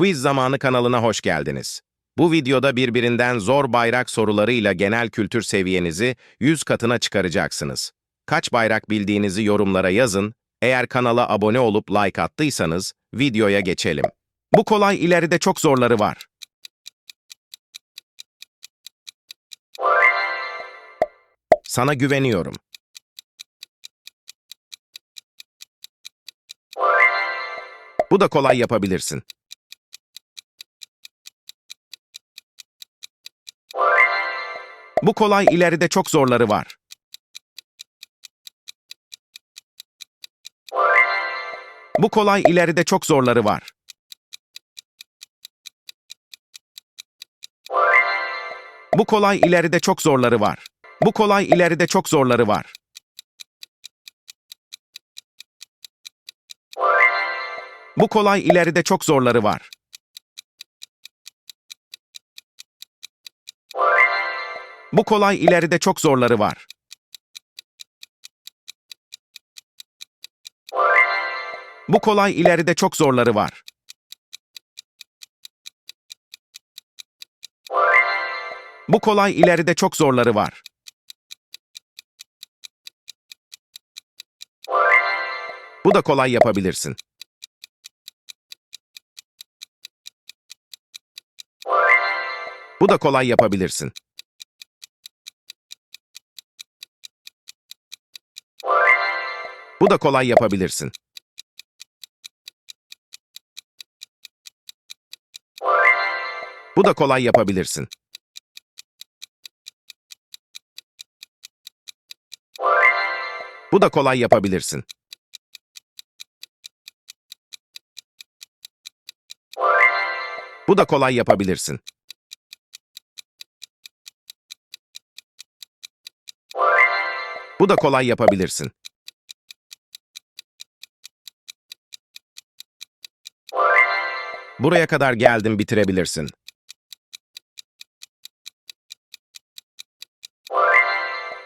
Quiz Zamanı kanalına hoş geldiniz. Bu videoda birbirinden zor bayrak sorularıyla genel kültür seviyenizi 100 katına çıkaracaksınız. Kaç bayrak bildiğinizi yorumlara yazın. Eğer kanala abone olup like attıysanız videoya geçelim. Bu kolay ileride çok zorları var. Sana güveniyorum. Bu da kolay yapabilirsin. Bu kolay ileride çok zorları var. Bu kolay ileride çok zorları var. Bu kolay ileride çok zorları var. Bu kolay ileride çok zorları var. Bu kolay ileride çok zorları var. Bu kolay ileride çok zorları var. Bu kolay ileride çok zorları var. Bu kolay ileride çok zorları var. Bu da kolay yapabilirsin. Bu da kolay yapabilirsin. Bu da kolay yapabilirsin. Bu da kolay yapabilirsin. Bu da kolay yapabilirsin. Bu da kolay yapabilirsin. Bu da kolay yapabilirsin. Buraya kadar geldim bitirebilirsin.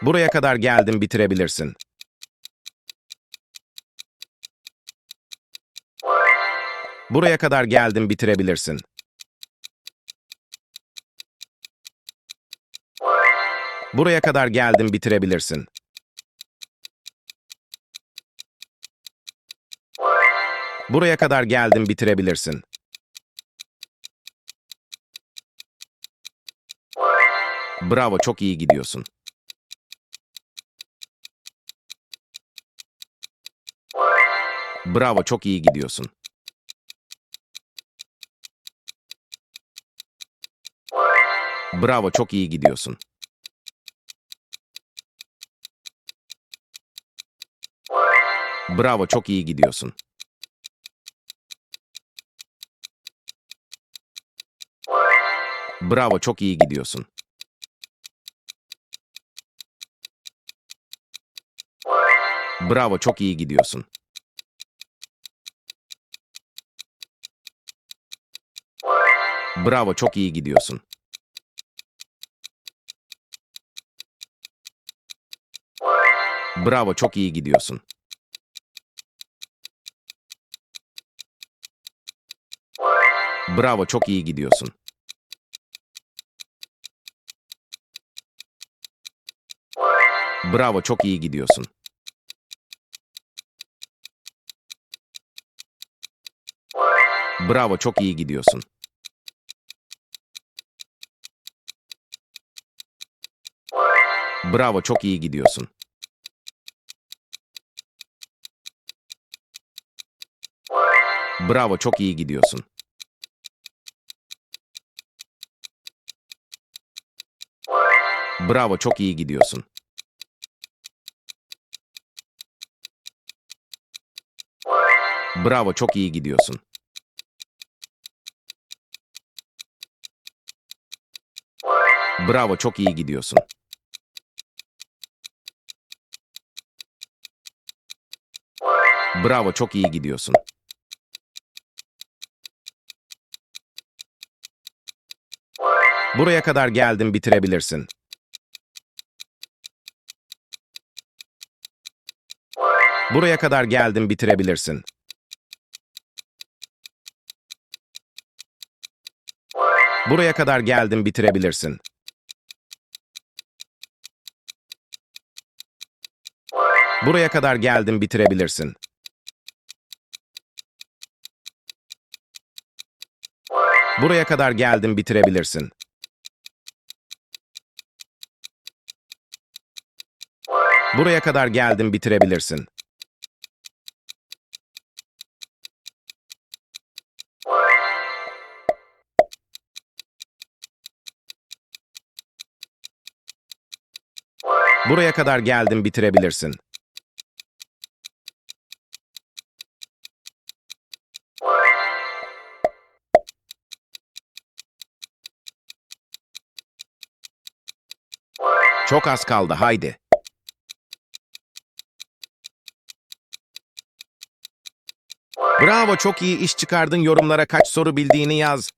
Buraya kadar geldim bitirebilirsin. Buraya kadar geldim bitirebilirsin. Buraya kadar geldim bitirebilirsin. Buraya kadar geldim bitirebilirsin. Bravo, çok iyi gidiyorsun. Bravo, çok iyi gidiyorsun. Bravo, çok iyi gidiyorsun. Bravo, çok iyi gidiyorsun. Bravo, çok iyi gidiyorsun. Bravo, çok iyi gidiyorsun. Bravo, çok iyi gidiyorsun. Bravo, çok iyi gidiyorsun. Bravo, çok iyi gidiyorsun. Bravo, çok iyi gidiyorsun. Bravo, çok iyi gidiyorsun. Bravo, çok iyi gidiyorsun. Bravo, çok iyi gidiyorsun. Bravo, çok iyi gidiyorsun. Bravo, çok iyi gidiyorsun. Bravo, çok iyi gidiyorsun. Bravo, çok iyi gidiyorsun. Buraya kadar geldim bitirebilirsin. Buraya kadar geldim bitirebilirsin. Buraya kadar geldim bitirebilirsin. Buraya kadar geldim bitirebilirsin. Buraya kadar geldim bitirebilirsin. Buraya kadar geldim bitirebilirsin. Buraya kadar geldim bitirebilirsin. Çok az kaldı haydi. Bravo çok iyi iş çıkardın yorumlara kaç soru bildiğini yaz.